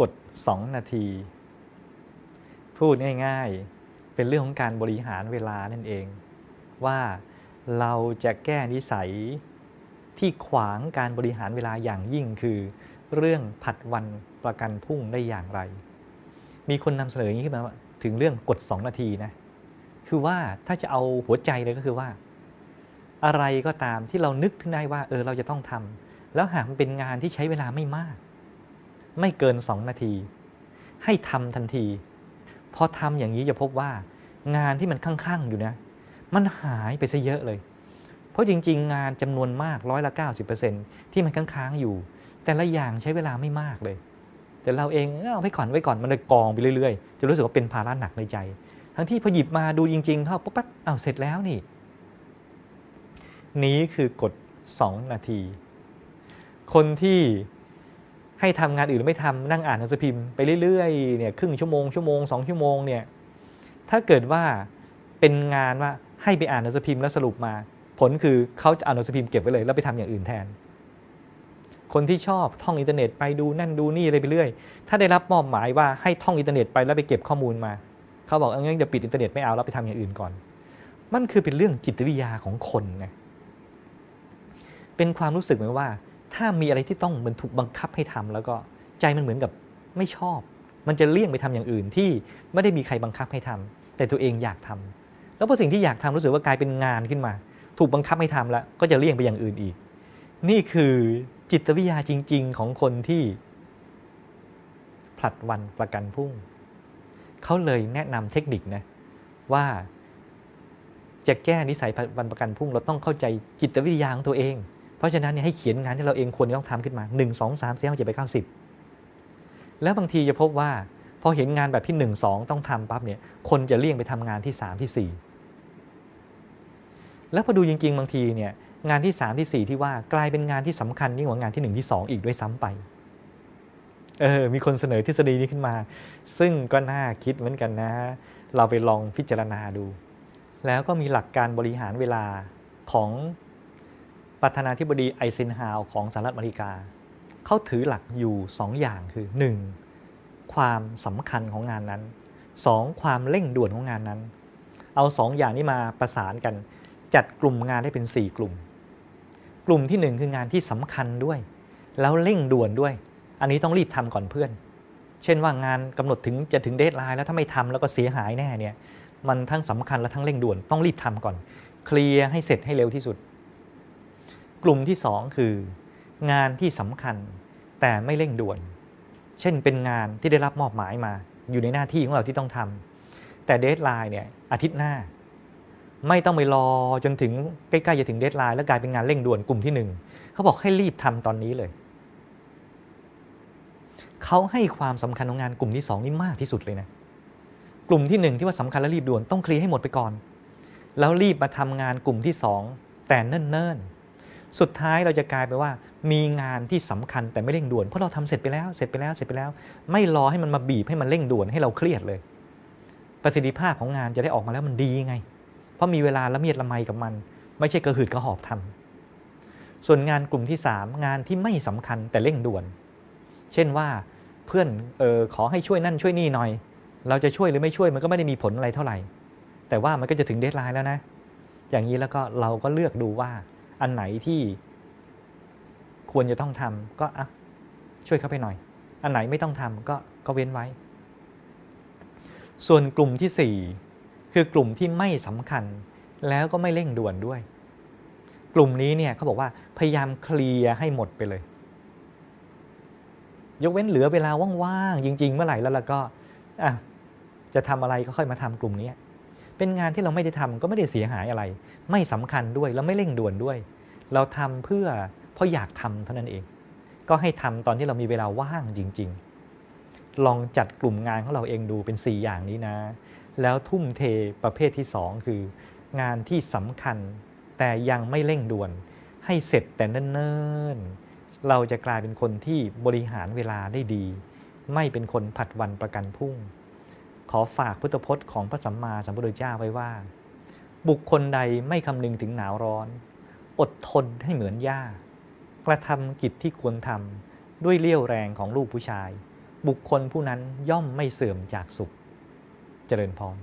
กฎ2นาที พูดง่ายๆ เป็นเรื่องของการบริหารเวลานั่นเอง ว่าเราจะแก้นิสัยที่ขวางการบริหารเวลาอย่างยิ่งคือ เรื่องผัดวันประกันพรุ่งได้อย่างไร มีคนนำเสนออย่างนี้ขึ้นมาถึงเรื่องกฎ2นาทีนะ คือว่าถ้าจะเอาหัวใจเลยก็คือว่า อะไรก็ตามที่เรานึกถึงได้ว่า เออเราจะต้องทำแล้วหากมันเป็นงานที่ใช้เวลาไม่มาก ไม่เกิน2นาที ให้ทำทันที พอทำอย่างนี้จะพบว่างานที่มันข้างๆอยู่นะ มันหายไปซะเยอะเลย เพราะจริง ๆ งานจำนวนมากร้อยละ 90%ที่มันค้างๆอยู่ แต่ละอย่างใช้เวลาไม่มากเลย แต่เราเองเอาไว้ก่อนไว้ก่อนมันเลยกองไปเรื่อยๆ จะรู้สึกว่าเป็นภาระหนักในใจ ทั้งที่พอหยิบมาดูจริงๆเข้าปุ๊บปั๊บอ้าเสร็จแล้วนี่ นี้คือกฎ 2 นาที คนที่ ให้ทำงานอื่นไม่ทำนั่งอ่านหนังสือพิมพ์ไปเรื่อยๆเนี่ยครึ่งชั่วโมงชั่วโมงสองชั่วโมงเนี่ยถ้าเกิดว่าเป็นงานว่าให้ไปอ่านหนังสือพิมพ์แล้วสรุปมา ผลคือเขาจะอ่านหนังสือพิมพ์เก็บไว้เลย แล้วไปทำอย่างอื่นแทน คนที่ชอบท่องอินเทอร์เน็ตไปดูนั่นดูนี่อะไรไปเรื่อย ถ้าได้รับมอบหมายว่าให้ท่องอินเทอร์เน็ตไปแล้วไปเก็บข้อมูลมา เขาบอกเอองั้นจะปิดอินเทอร์เน็ตไม่เอาแล้วไปทำอย่างอื่นก่อน มันคือเป็นเรื่องจิตวิทยาของคนไงเป็นความรู้สึกเหมือนว่า ถ้ามีอะไรที่ต้องเหมือนถูกบังคับให้ทำแล้วก็ใจมันเหมือนกับไม่ชอบ มันจะเลี่ยงไปทำอย่างอื่นที่ไม่ได้มีใครบังคับให้ทำแต่ตัวเองอยากทำแล้วพอสิ่งที่อยากทำรู้สึกว่ากลายเป็นงานขึ้นมา ถูกบังคับให้ทำแล้ว ก็จะเลี่ยงไปอย่างอื่นอีก นี่คือจิตวิทยาจริง ๆ ของคนที่ผลัดวันประกันพรุ่งเขาเลยแนะนำเทคนิคนะว่าจะแก้นิสัยวันประกันพรุ่งเราต้องเข้าใจจิตวิทยาของตัวเอง เพราะฉะนั้นเนี่ยให้เขียนงานที่เราเองควรจะต้องทำขึ้นมา 1 2 3 4 5 7 8 9 10แล้วบางทีจะพบว่าพอเห็นงานแบบที่ 1 2 ต้องทำปั๊บเนี่ยคนจะเลี่ยงไปทำงานที่ 3 ที่ 4 แล้วพอดูจริง ๆ บางทีเนี่ยงานที่ 3 ที่ 4 ที่ว่ากลายเป็นงานที่สำคัญยิ่งกว่างานที่ 1 ที่ 2 อีกด้วยซ้ำไปเออมีคนเสนอทฤษฎีนี้ขึ้นมา ซึ่งก็น่าคิดเหมือนกันนะ เราไปลองพิจารณาดู แล้วก็มีหลักการบริหารเวลาของ ประธานาธิบดีไอเซนฮาวของสหรัฐอเมริกา เขาถือหลักอยู่ 2 อย่างคือ 1. ความสำคัญของงานนั้น 2. ความเร่งด่วนของงานนั้น เอา 2 อย่างนี้มาประสานกัน จัดกลุ่มงานได้เป็น 4 กลุ่ม กลุ่มที่ 1 คืองานที่สำคัญด้วย แล้วเร่งด่วนด้วย อันนี้ต้องรีบทำก่อนเพื่อน เช่นว่างานกำหนดถึงจะถึงเดทไลน์แล้วถ้าไม่ทำแล้วก็เสียหายแน่เนี่ยมันทั้งสำคัญและทั้งเร่งด่วนต้องรีบทำก่อน เคลียร์ให้เสร็จให้เร็วที่สุด กลุ่มที่ 2 คืองานที่สำคัญแต่ไม่เร่งด่วน เช่นเป็นงานที่ได้รับมอบหมายมา อยู่ในหน้าที่ของเราที่ต้องทำแต่เดทไลน์เนี่ยอาทิตย์หน้า ไม่ต้องไปรอจนถึงใกล้ๆจะถึงเดทไลน์แล้วกลายเป็นงานเร่งด่วนกลุ่มที่ 1เขาบอกให้รีบทำตอนนี้เลยเขาให้ความสำคัญของงานกลุ่มที่ 2 นี่มากที่สุดเลยนะกลุ่มที่ 1 ที่ว่าสำคัญและรีบด่วนต้องเคลียร์ให้หมดไปก่อน แล้วรีบมาทำงานกลุ่มที่ 2 แต่เนิ่นๆ สุดท้ายเราจะกลายไปว่า มีงานที่สำคัญแต่ไม่เร่งด่วนเพราะเราทำเสร็จไปแล้วเสร็จไปแล้วเสร็จไปแล้ว ไม่รอให้มันมาบีบให้มันเร่งด่วนให้เราเครียดเลย ประสิทธิภาพของงานจะได้ออกมาแล้วมันดีไง เพราะมีเวลาละเมียดละไมกับมัน ไม่ใช่กระหืดกระหอบทำส่วนงานกลุ่มที่ 3 งานที่ไม่สำคัญแต่เร่งด่วน เช่นว่าเพื่อนออขอให้ช่วยนั่นช่วยนี่หน่อย เราจะช่วยหรือไม่ช่วยมันก็ไม่ได้มีผลอะไรเท่าไหร่ แต่ว่ามันก็จะถึงเดทไลน์แล้วนะ อย่างนี้แล้วก็เราก็เลือกดูว่า อันไหนที่ควรจะต้องทำก็อะช่วยเขาไปหน่อย อันไหนไม่ต้องทำก็ก็เว้นไว้ ส่วนกลุ่มที่ 4 คือกลุ่มที่ไม่สำคัญแล้วก็ไม่เร่งด่วนด้วย กลุ่มนี้เนี่ยเขาบอกว่าพยายามเคลียร์ให้หมดไปเลย ยกเว้นเหลือเวลาว่างๆจริง ๆ เมื่อไหร่แล้วเราก็อะจะทำอะไรก็ค่อยมาทำกลุ่มนี้ เป็นงานที่เราไม่ได้ทำก็ไม่ได้เสียหายอะไร ไม่สำคัญด้วยแล้วไม่เร่งด่วนด้วย เราทำเพื่อเพราะอยากทำเท่านั้นเอง ก็ให้ทำตอนที่เรามีเวลาว่างจริง ๆ ลองจัดกลุ่มงานของเราเองดูเป็น 4 อย่างนี้นะ แล้วทุ่มเทประเภทที่ 2 คือ งานที่สำคัญแต่ยังไม่เร่งด่วน ให้เสร็จแต่เนิ่นๆเราจะกลายเป็นคนที่บริหารเวลาได้ดี ไม่เป็นคนผัดวันประกันพรุ่ง ขอฝากพุทธพจน์ของพระสัมมาสัมพุทธเจ้าไว้ว่า บุคคลใดไม่คำนึงถึงหนาวร้อน อดทนให้เหมือนหญ้ากระทำกิจที่ควรทำด้วยเลี้ยวแรงของลูกผู้ชาย บุคคลผู้นั้นย่อมไม่เสื่อมจากสุข เจริญพร